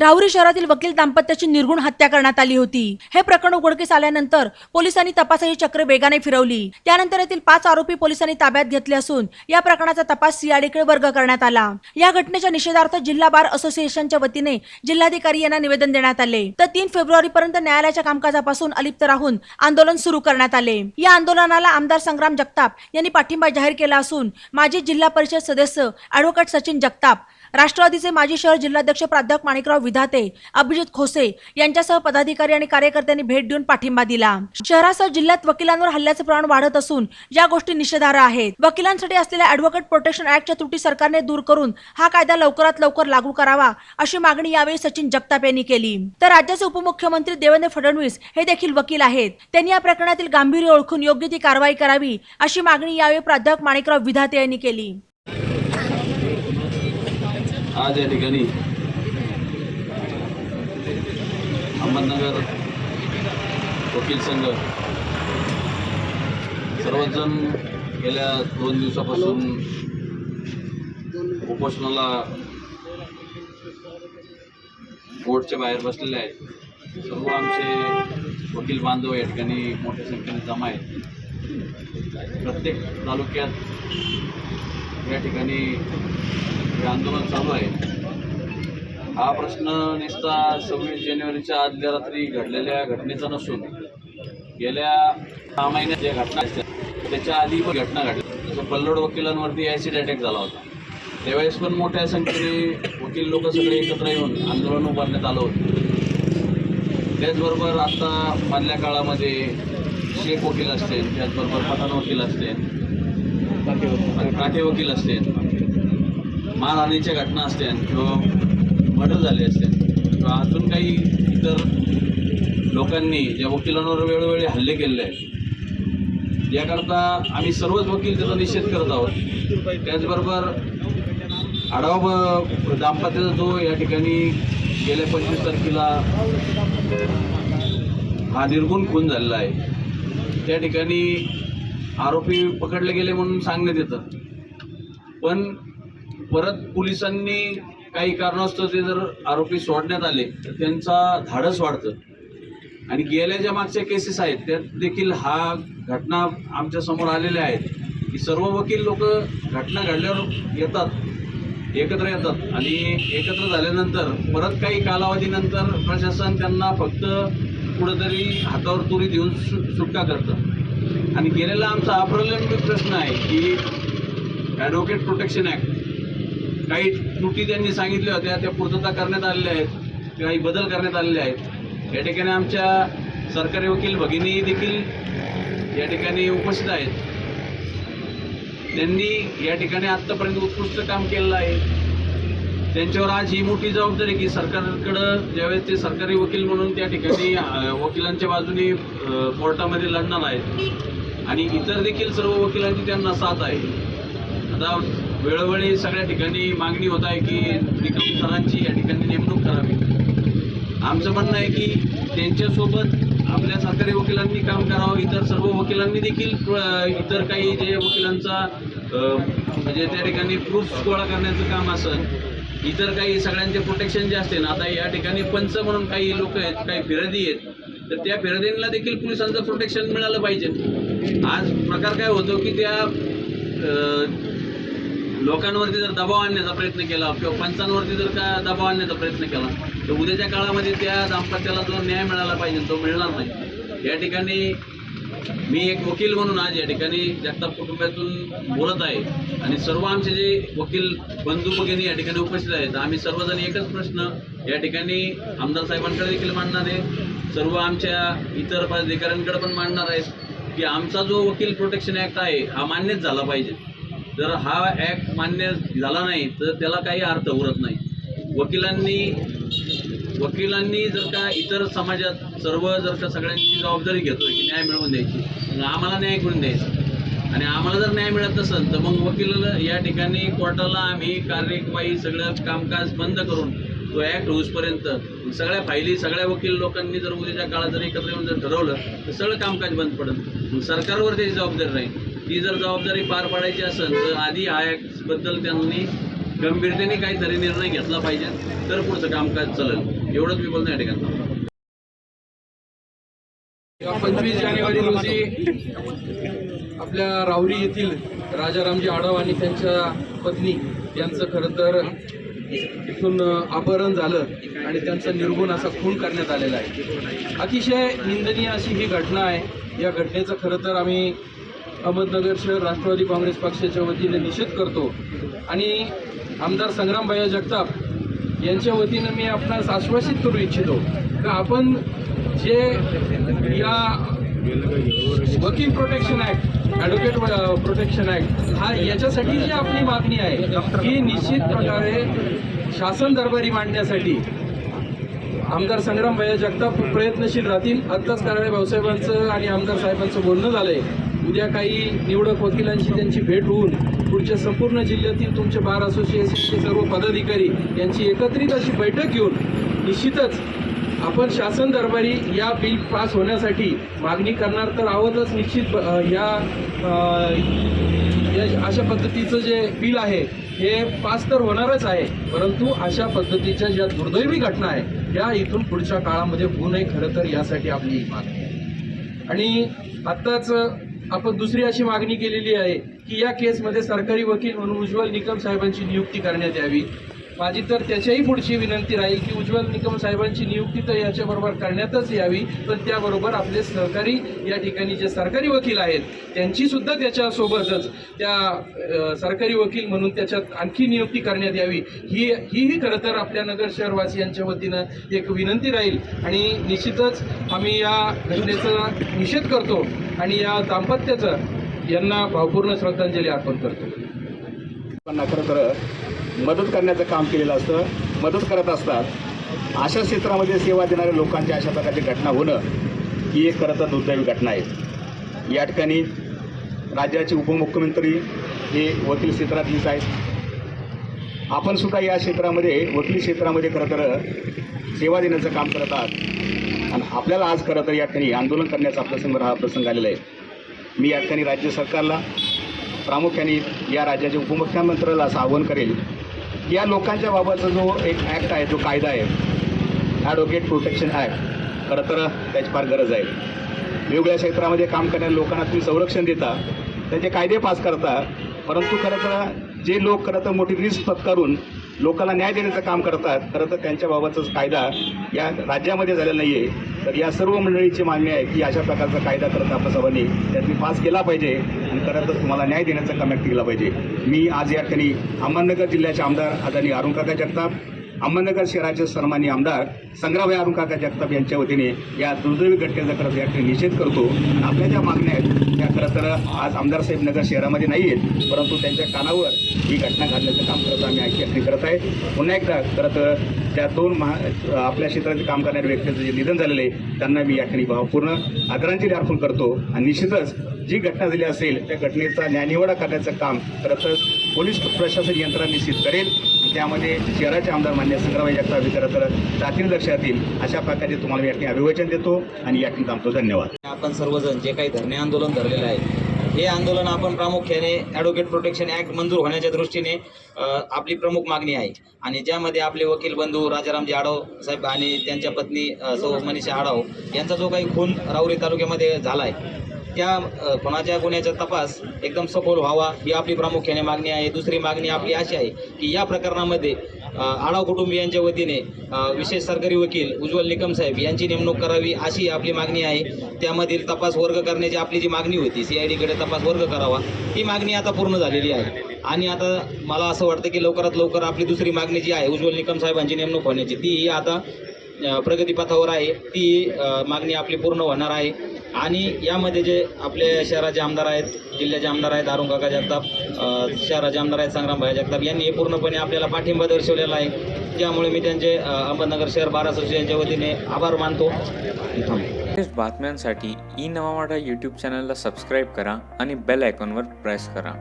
राहुरी शहरातील वकील दाम्पत्याची निर्गुण हत्या करण्यात आली होती. हे प्रकरण उघडकीस आल्यानंतर पोलिसांनी तपासाची चक्र वेगाने फिरवली. त्यानंतर येथील पाच आरोपी पोलिसांनी ताब्यात घेतले असून या प्रकरणाचा तपास सीआयडीकडे वर्ग करण्यात आला. या घटनेच्या निषेधार्थ जिल्हा बार असोसिएशनच्या वतीने जिल्हाधिकारी यांना निवेदन देण्यात आले. तर तीन फेब्रुवारी पर्यंत न्यायालयाच्या कामकाजापासून अलिप्त राहून आंदोलन सुरू करण्यात आले. या आंदोलनाला आमदार संग्राम जगताप यांनी पाठिंबा जाहीर केला असून माजी जिल्हा परिषद सदस्य अॅडव्होकेट सचिन जगताप राष्ट्रवादीचे माजी शहर जिल्हाध्यक्ष प्राध्यापक माणिकराव विधाते अभिजित खोसे यांच्यासह पदाधिकारी आणि कार्यकर्त्यांनी भेट देऊन पाठिंबा दिला. शहरासह जिल्ह्यात वकिलांवर हल्ल्याचे प्रमाण वाढत असून या गोष्टी निषेधार्ह आहेत. वकिलांसाठी असलेल्या अॅडव्होकेट प्रोटेक्शन ऍक्टच्या त्रुटी सरकारने दूर करून हा कायदा लवकरात लवकर लागू करावा अशी मागणी यावेळी सचिन जगताप यांनी केली. तर राज्याचे उपमुख्यमंत्री देवेंद्र फडणवीस हे देखील वकील आहेत. त्यांनी या प्रकरणातील गांभीर्य ओळखून योग्य ती कारवाई करावी अशी मागणी यावेळी प्राध्यापक माणिकराव विधाते यांनी केली. आज या ठिकाणी अहमदनगर वकील संघ सर्वजण गेल्या दोन दिवसापासून उपोषणाला कोर्टच्या बाहेर बसलेले आहेत. सर्व आमचे वकील बांधव या ठिकाणी मोठ्या संख्येने जमा आहेत. प्रत्येक तालुक्यात या ठिकाणी हे आंदोलन चालू आहे. हा प्रश्न नुसता सव्वीस जानेवारीच्या आदल्या रात्री घडलेल्या घटनेचा नसून गेल्या सहा महिन्यात ज्या घटना असतात त्याच्या आधी पण घटना घडल्या जसं पल्लोड वकिलांवरती ॲसिड अटॅक झाला होता. त्यावेळेस पण मोठ्या संख्येने वकील लोक सगळे एकत्र येऊन आंदोलन उभारण्यात आलं होतं. त्याचबरोबर आता मधल्या काळामध्ये शेख वकील असतील त्याचबरोबर पठाण वकील असतील काठे वकील असतील मारहाणीच्या घटना असतील किंवा मर्डर झाले असतील किंवा अजून काही इतर लोकांनी ज्या वकिलांवर वेळोवेळी हल्ले केलेले आहेत याकरता आम्ही सर्वच वकील त्याचा निषेध करत आहोत. त्याचबरोबर आढावा दाम्पत्याचा जो या ठिकाणी गेल्या पंचवीस तारखेला हा निर्गुण खून झालेला आहे. त्या ठिकाणी आरोपी पकडले गेले म्हणून सांगण्यात येतं. पण परत पोलिसांनी काही कारणास्तव ते जर आरोपी सोडण्यात आले तर त्यांचा धाडस वाढतं. आणि गेल्या ज्या मागच्या केसेस आहेत त्यात देखील हा घटना आमच्यासमोर आलेल्या आहेत. की सर्व वकील लोक घटना घडल्यावर येतात एकत्र येतात. आणि एकत्र झाल्यानंतर परत काही कालावधीनंतर प्रशासन त्यांना फक्त कुठंतरी हातावर तुरी देऊन सु सुटका करतं. आणि गेलेला आमचा अप्रलंबित प्रश्न आहे की ॲडव्होकेट प्रोटेक्शन ॲक्ट काही त्रुटी त्यांनी सांगितल्या होत्या त्या पूर्तता करण्यात आलेल्या आहेत काही बदल करण्यात आलेले आहेत. या ठिकाणी आमच्या सरकारी वकील भगिनी देखील या ठिकाणी उपस्थित आहेत. त्यांनी या ठिकाणी आत्तापर्यंत उत्कृष्ट काम केलेलं आहे. त्यांच्यावर आज ही मोठी जबाबदारी की सरकारकडं ज्यावेळेस ते सरकारी वकील म्हणून त्या ठिकाणी वकिलांच्या बाजूने कोर्टामध्ये लढणार आहेत. आणि इतर देखील सर्व वकिलांची त्यांना साथ आहे. आता वेळोवेळी सगळ्या ठिकाणी मागणी होत आहे की निकम सरांची या ठिकाणी नेमणूक करावी. आमचं म्हणणं आहे की त्यांच्यासोबत आपल्या सरकारी वकिलांनी काम करावं. इतर सर्व वकिलांनी देखील इतर काही जे वकिलांचा म्हणजे त्या ठिकाणी प्रूफ गोळा करण्याचं काम असेल इतर काही सगळ्यांचे प्रोटेक्शन जे असते ना आता या ठिकाणी पंच म्हणून काही लोक आहेत काही फिरदी आहेत तर त्या फिरदींना देखील पोलिसांचं प्रोटेक्शन मिळालं पाहिजे. आज प्रकार काय होतो की त्या लोकांवरती जर दबाव आणण्याचा प्रयत्न केला किंवा पंचांवरती जर का दबाव आणण्याचा प्रयत्न केला तर उद्याच्या काळामध्ये त्या दाम्पत्याला जो न्याय मिळाला पाहिजे तो मिळणार नाही. या ठिकाणी मी एक वकील म्हणून आज या ठिकाणी जगताप कुटुंबातून बोलत आहे आणि सर्व आमचे जे वकील बंधू भगिनी या ठिकाणी उपस्थित आहेत. आम्ही सर्वजण एकच प्रश्न या ठिकाणी आमदार साहेबांकडे देखील मांडणार आहे. सर्व आमच्या इतर पदाधिकाऱ्यांकडे पण मांडणार आहेत. की आमचा जो वकील प्रोटेक्शन ॲक्ट आहे हा मान्यच झाला पाहिजे. जर हा ॲक्ट मान्य झाला नाही तर त्याला काही अर्थ उरत नाही. वकिलांनी वकिलांनी जर का इतर समाजात सर्व जर का सगळ्यांची जबाबदारी घेतो की न्याय मिळवून द्यायची आम्हाला न्याय करून द्यायचा. आणि आम्हाला जर न्याय मिळत नसेल तर मग वकील या ठिकाणी कोर्टाला आम्ही कार्यवाही सगळं कामकाज बंद करून तो ॲक्ट होऊसपर्यंत सगळ्या फायली सगळ्या वकील लोकांनी जर उद्याच्या काळात जर एकत्र येऊन जर ठरवलं तर सगळं कामकाज बंद पडत सरकारवर त्याची जबाबदारी राहील. ती जर जबाबदारी पार पाडायची असेल तर आधी हा ॲक्टबद्दल त्यांनी गंभीरतेने काहीतरी निर्णय घेतला पाहिजे तर पुढचं कामकाज चालेल. एवढंच मी बोलतो या ठिकाणी. पंचवीस जानेवारी रोजी आपल्या राहुरी येथील राजारामजी आढाव आणि त्यांच्या पत्नी यांचं खरं तर इथून अपहरण झालं आणि त्यांचा निर्गुण असा खून करण्यात आलेला आहे. अतिशय निंदनीय अशी ही घटना आहे. या घटनेचं खरं तर आम्ही अहमदनगर शहर राष्ट्रवादी काँग्रेस पक्षाच्या वतीने निषेध करतो. आणि आमदार संग्रामभाई जगताप यांच्या वतीनं मी आपणास आश्वासित करू इच्छितो का आपण जे या वकील protection act advocate protection act हा याच्यासाठी जी आपली मागणी आहे ही निश्चित प्रकारे शासन दरबारी मांडण्यासाठी आमदार संग्राम भैया जगताप प्रयत्नशील राहतील. आत्ताच कारण भाऊसाहेबांचं आणि आमदार साहेबांचं बोलणं झालंय. उद्या काही निवडक वकिलांची त्यांची भेट होऊन पुढच्या संपूर्ण जिल्ह्यातील तुमचे बार असोसिएशनचे सर्व पदाधिकारी यांची एकत्रित अशी बैठक घेऊन निश्चितच आपण शासन दरबारी या बिल पास होण्यासाठी मागणी करणार तर आहोतच निश्चित या या अशा पद्धतीचं जे बिल आहे हे पास तर होणारच आहे परंतु अशा पद्धतीच्या ज्या दुर्दैवी घटना आहे या इथून पुढच्या काळामध्ये होऊ नये खरं तर यासाठी आपली ही मागणी. आहे आणि आत्ताच आपण दुसरी अशी मागणी केलेली आहे की या केसमध्ये सरकारी वकील म्हणून उज्ज्वल निकम साहेबांची नियुक्ती करण्यात यावी. माझी तर त्याच्याही पुढची विनंती राहील की उज्ज्वल निकम साहेबांची नियुक्ती तर याच्याबरोबर करण्यातच यावी पण त्याबरोबर आपले सहकारी या ठिकाणी जे सरकारी वकील आहेत त्यांची सुद्धा त्याच्यासोबतच त्या सरकारी वकील म्हणून त्याच्यात आणखी नियुक्ती करण्यात यावी ही हीही खरं तर आपल्या नगर शहरवासियांच्या वतीनं एक विनंती राहील. आणि निश्चितच आम्ही या घटनेचा निषेध करतो आणि या दाम्पत्याचं यांना भावपूर्ण श्रद्धांजली अर्पण करतो. पण खरं तर मदत करण्याचं काम केलेलं असतं मदत करत असतात. अशा क्षेत्रामध्ये सेवा देणाऱ्या लोकांच्या अशा प्रकारची घटना होणं ही एक खरं तर दुर्दैवी घटना आहे. या ठिकाणी राज्याचे उपमुख्यमंत्री हे वकील क्षेत्रातीलच आहेत. आपण सुद्धा या क्षेत्रामध्ये वकील क्षेत्रामध्ये खरं तर सेवा देण्याचं काम करत आहात. आणि आपल्याला आज खरं तर या ठिकाणी आंदोलन करण्याचा प्रसंग हा प्रसंग आलेला आहे. मी या ठिकाणी राज्य सरकारला प्रामुख्याने या राज्याच्या उपमुख्यमंत्र्याला असं आवाहन करेल या लोकांच्या बाबतचा जो एक ॲक्ट आहे जो कायदा आहे ॲडव्होकेट प्रोटेक्शन ॲक्ट खरं तर त्याची फार गरज आहे. वेगवेगळ्या क्षेत्रामध्ये काम करणाऱ्या लोकांना तुम्ही संरक्षण देता त्याचे कायदे पास करता परंतु खरं तर जे लोक खरं तर मोठी रिस्क पत्करून लोकांना न्याय देण्याचं काम करतात खरं तर त्यांच्याबाबतचाच कायदा या राज्यामध्ये झालेला नाही आहे तर या सर्व मंडळीची मागणी आहे की अशा प्रकारचा कायदा करत आपल्या सर्वांनी त्यातनी पास केला पाहिजे आणि खरं तर तुम्हाला न्याय देण्याचं काम केला पाहिजे. मी आज या ठिकाणी अहमदनगर जिल्ह्याचे आमदार आदरणीय अरुण काका जगताप अहमदनगर शहराचे सन्मान्य आमदार संग्रामभाई अरुण काका जगताप यांच्या वतीने या दुर्दैवी घटनेचा खरं या ठिकाणी निषेध करतो. आपल्या ज्या मागण्या आहेत खरं तर आज आमदार साहेब नगर शहरामध्ये नाही आहेत परंतु त्यांच्या कानावर ही घटना घालण्याचं काम करत आम्ही ऐकी करत आहे. पुन्हा एकदा खरं तर त्या दोन महा आपल्या क्षेत्राचे काम करणाऱ्या व्यक्तीचं जे निधन झालेलं आहे त्यांना मी या ठिकाणी भावपूर्ण आदरांजली अर्पण करतो. आणि निश्चितच जी घटना झाली असेल त्या घटनेचा न्यायनिवाडा करण्याचं काम खरं तर पोलीस प्रशासन यंत्रणा निश्चित करेल. त्यामध्ये शहराचे आमदार मान्य संग्रामभाई जगताप विचार खरं तर जातील लक्षात येईल अशा प्रकारे तुम्हाला मी या ठिकाणी अभिवाचन देतो आणि या ठिकाणी थांबतो. धन्यवाद. आपण सर्वजण जे काही धरणे आंदोलन धरलेलं आहे हे आंदोलन आपण प्रामुख्याने ॲडव्होकेट प्रोटेक्शन ॲक्ट मंजूर होण्याच्या दृष्टीने आपली प्रमुख मागणी आहे. आणि ज्यामध्ये आपले वकील बंधू राजारामजी आढाव साहेब आणि त्यांच्या पत्नी सौ मनीषा आढाव यांचा जो काही खून राऊरी तालुक्यामध्ये झाला आहे त्या कोणाच्या गुन्ह्याचा तपास एकदम सखोल व्हावा ही आपली प्रामुख्याने मागणी आहे. दुसरी मागणी आपली अशी आहे की या प्रकरणामध्ये आढाव कुटुंबियांच्या वतीने विशेष सरकारी वकील उज्ज्वल निकम साहेब यांची नेमणूक करावी अशी आपली मागणी आहे. त्यामधील तपास वर्ग करण्याची आपली जी मागणी होती सी आय डीकडे तपास वर्ग करावा ही मागणी आता पूर्ण झालेली आहे. आणि आता मला असं वाटतं की लवकरात लवकर आपली दुसरी मागणी जी आहे उज्ज्वल निकम साहेबांची नेमणूक होण्याची ती आता प्रगतीपथावर आहे. ती मागणी आपली पूर्ण होणार आहे. आणि यामध्ये जे आपले शहराचे आमदार आहेत जिल्ह्याचे आमदार आहेत अरुण काका जगताप शहराचे आमदार आहेत संग्रामभाई जगताप यांनी हे पूर्णपणे आपल्याला पाठिंबा दर्शवलेला आहे. त्यामुळे मी त्यांचे अहमदनगर शहर बार असोसिएशनच्या वतीने आभार मानतो. बातम्यांसाठी ई नवा यूट्यूब चॅनलला सबस्क्राईब करा आणि बेल आयकॉनवर प्रेस करा.